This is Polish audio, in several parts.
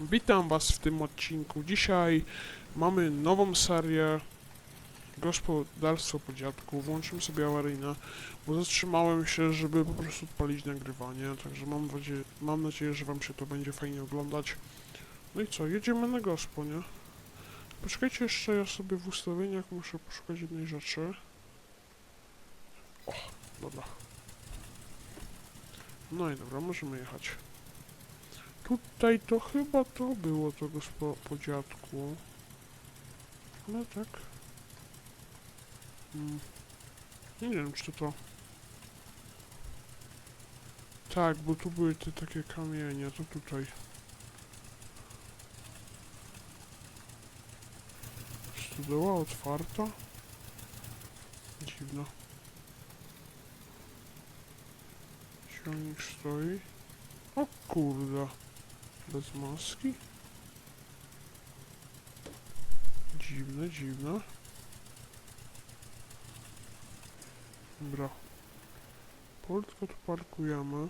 Witam Was w tym odcinku. Dzisiaj mamy nową serię Gospodarstwo po dziadku. Włączymy sobie awaryjne, bo zatrzymałem się, żeby po prostu odpalić nagrywanie. Także mam nadzieję, mam nadzieję, że Wam się to będzie fajnie oglądać. No i co, jedziemy na gospo, nie? Poczekajcie jeszcze, ja sobie w ustawieniach muszę poszukać jednej rzeczy. O, dobra. No i dobra, możemy jechać. Tutaj to chyba to było to gospo po dziadku. No tak. Mm. Nie wiem, czy to. Tak, bo tu były te takie kamienie, to tutaj. Stodoła otwarta? Dziwno. Silnik stoi. O kurde. Bez maski? Dziwne, dziwne. Dobra. Portko tu parkujemy.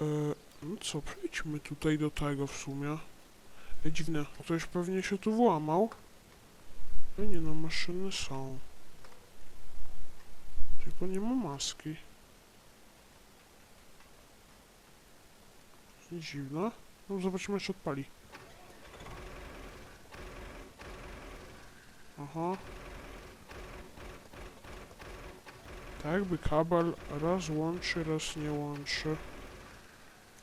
E, no co, przejdźmy tutaj do tego w sumie. E, dziwne, ktoś pewnie się tu włamał. No nie no, maszyny są. Tylko nie ma maski. Dziwne. No zobaczymy, czy odpali. Aha. Tak jakby kabel raz łączy, raz nie łączy.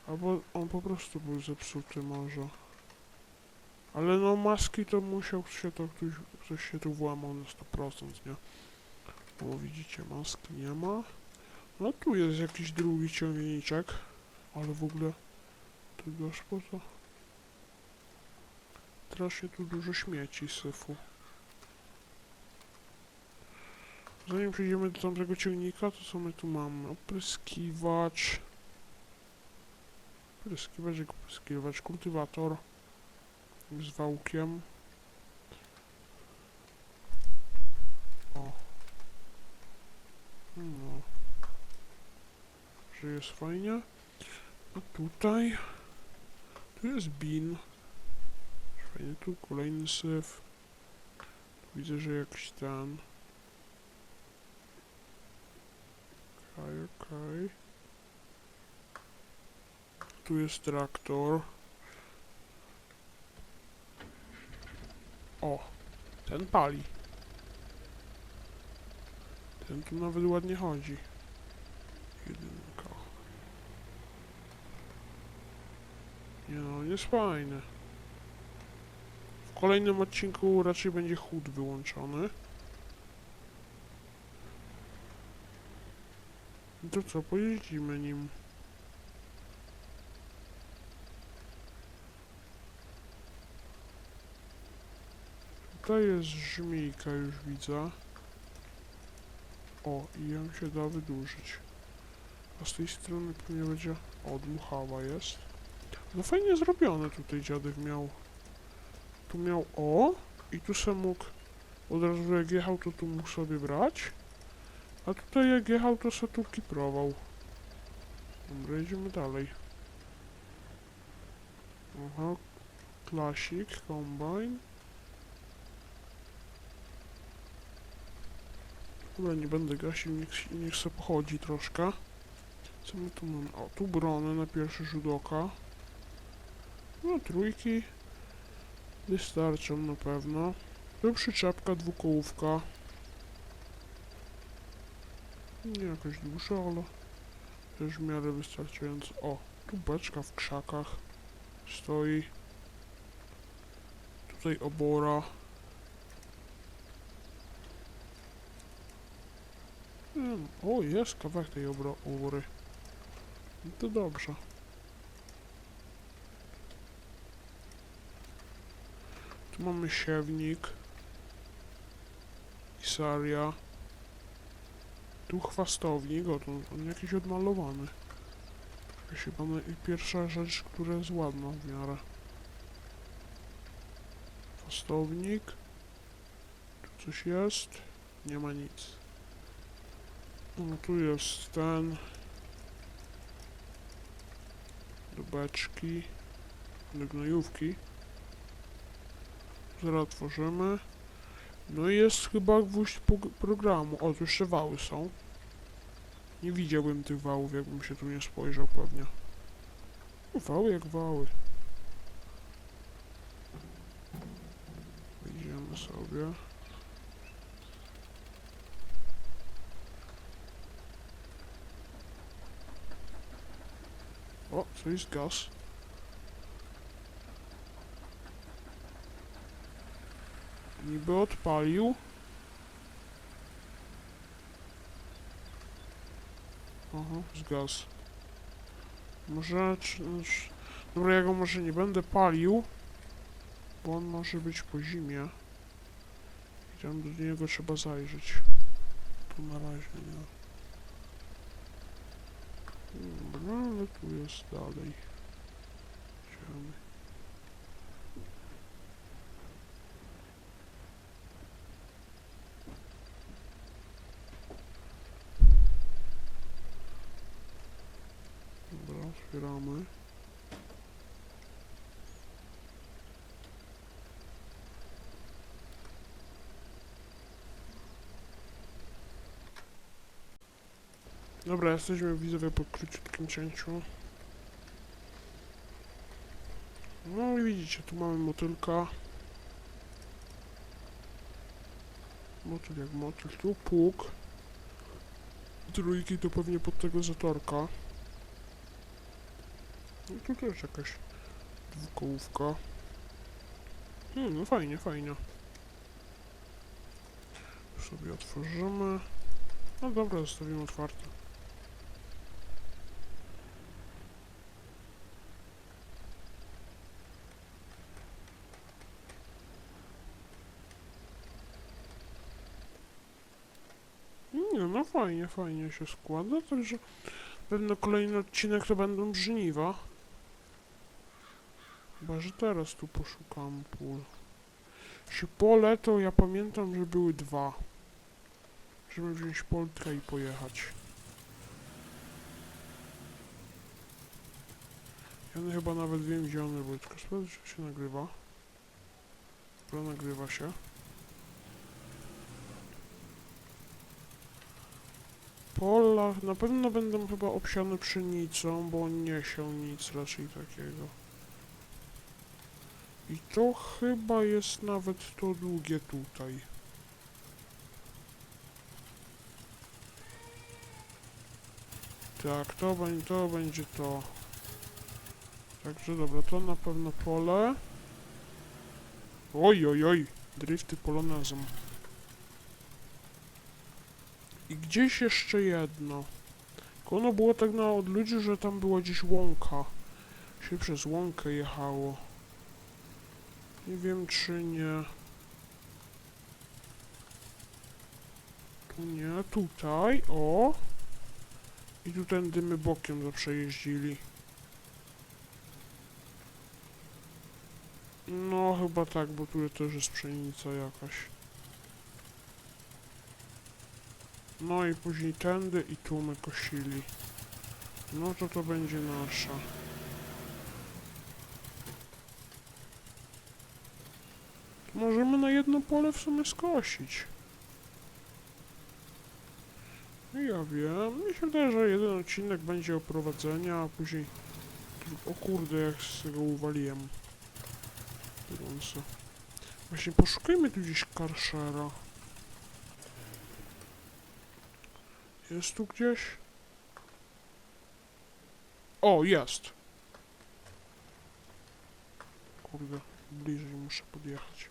Albo on po prostu był zepsuty może. Ale no maski to musiał się to ktoś, ktoś się tu włamał na 100%, nie? Bo widzicie, maski nie ma. No tu jest jakiś drugi ciągniczek. Ale w ogóle tu gospoda. Strasznie tu dużo śmieci syfu. Zanim przejdziemy do tamtego ciągnika, to co my tu mamy? Opryskiwacz. Opryskiwacz, jak opryskiwacz, kultywator z wałkiem. O. No. Że jest fajnie. A tutaj... Tu jest bin. Fajnie, tu kolejny syf. Tu widzę, że jakiś ten... Okej, okej. Tu jest traktor. O, ten pali. Ten tu nawet ładnie chodzi. Jedynka. No, jest. W kolejnym odcinku raczej będzie chód wyłączony. No to co, pojeździmy nim. Tutaj jest żmijka, już widzę. O, i ją się da wydłużyć. A z tej strony pewnie będzie... O, dmuchała jest. No fajnie zrobione tutaj dziadek miał. Tu miał o i tu se mógł od razu jak jechał to tu mógł sobie brać. A tutaj jak jechał to se tu kiprował. Dobra, jedziemy dalej. Aha, klasik, kombine. Dobra, nie będę gasił, niech, niech se pochodzi troszkę. Co my tu mamy? O, tu brony na pierwszy rzut oka. No, trójki wystarczą na pewno. Tu przyczepka, dwukołówka. Nie jakaś dłuższa, ale też w miarę wystarczająco. O, tu beczka w krzakach stoi. Tutaj obora. Hmm, o, jest kawałek tej obory. No to dobrze. Mamy siewnik. Isaria. Tu chwastownik, o, to on jakiś odmalowany. Chyba naj- pierwsza rzecz, która jest ładna w miarę. Chwastownik. Tu coś jest? Nie ma nic. No tu jest ten. Do beczki. do gnojówki. Zaraz otworzymy. No i jest chyba gwóźdź programu. O, tu jeszcze wały są. Nie widziałbym tych wałów, jakbym się tu nie spojrzał pewnie. Wały jak wały. Idziemy sobie. O, co jest gaz? Niby odpalił. Aha, zgas. Może... Czy, czy, dobra, ja go może nie będę palił. Bo on może być po zimie. I tam do niego trzeba zajrzeć. Tu na razie nie. Dobra, ale tu jest dalej. Idziemy. Dobra, otwieramy. Dobra, jesteśmy widzowie po króciutkim cięciu. No i widzicie, tu mamy motylka. Motyl jak motyl, tu pług. Trójki to pewnie pod tego zatorka. No tu też jakaś dwukołówka. Hmm, no fajnie, fajnie. Sobie otworzymy. No dobra, zostawimy otwarte. Nie, no fajnie, fajnie się składa, także pewno kolejny odcinek to będą żniwa. Chyba, że teraz tu poszukam pól. Jeśli pole, to ja pamiętam, że były dwa. Żeby wziąć polkę i pojechać. Ja no chyba nawet wiem, gdzie one były, tylko sprawdzę, czy się nagrywa. Dobra, nagrywa się. Pola na pewno będą chyba obsiane pszenicą, bo nie się nic raczej takiego. I to chyba jest nawet to długie tutaj. Tak, to, będzie, to będzie to. Także dobra, to na pewno pole. Oj, oj, oj, drifty polonezem. I gdzieś jeszcze jedno. Tylko ono było tak na odludziu, że tam była gdzieś łąka. Się przez łąkę jechało. Nie wiem czy nie. Tu nie, tutaj, o. I tu tędy my bokiem zawsze jeździli. No chyba tak, bo tu też jest pszenica jakaś. No i później tędy i tu my kosili. No to to będzie nasza. Możemy na jedno pole w sumie skosić. No ja wiem. Mi się wydaje, że jeden odcinek będzie o prowadzeniu, a później... O kurde, jak z tego uwaliłem. Gorąco. Właśnie poszukajmy tu gdzieś karszera. Jest tu gdzieś? O, jest! Kurde, bliżej muszę podjechać.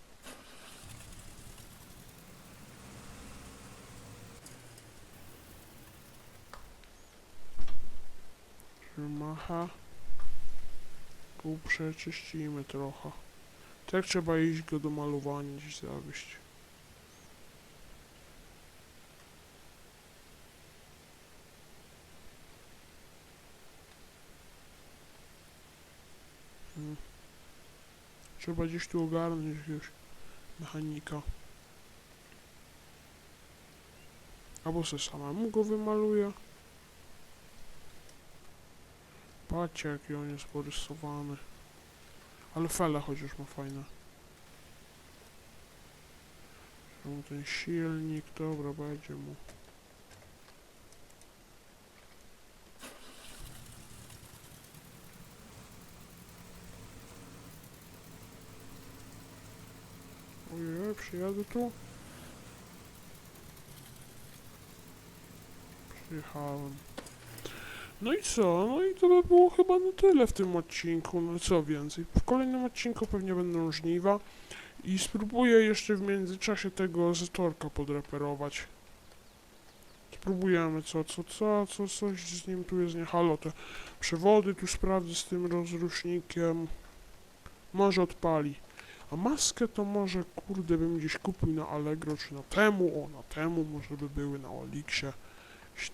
Macha. Tu przeczyścimy trochę. Tak trzeba iść go do malowania gdzieś zawieść. Trzeba gdzieś tu ogarnąć jakiegoś mechanika. Albo se samemu go wymaluję. Patrzcie jaki on jest porysowany. Ale fele chociaż ma fajne. Ten silnik, dobra, będzie mu. Przyjadę tu. Przyjechałem. No i co? No i to by było chyba na tyle w tym odcinku. No co więcej? W kolejnym odcinku pewnie będą żniwa. I spróbuję jeszcze w międzyczasie tego zatorka podreperować. Spróbujemy co, co, co, co, coś z nim tu jest nie halo, te przewody tu sprawdzę z tym rozrusznikiem. Może odpali. A maskę to może, kurde, bym gdzieś kupił na Allegro, czy na Temu, o, na Temu może by były, na Oliksie, jakieś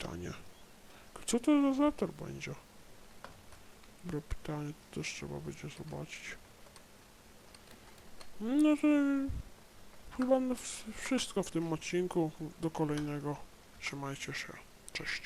Co to za zator będzie? Dobre pytanie, to też trzeba będzie zobaczyć. No to chyba wszystko w tym odcinku. Do kolejnego. Trzymajcie się. Cześć.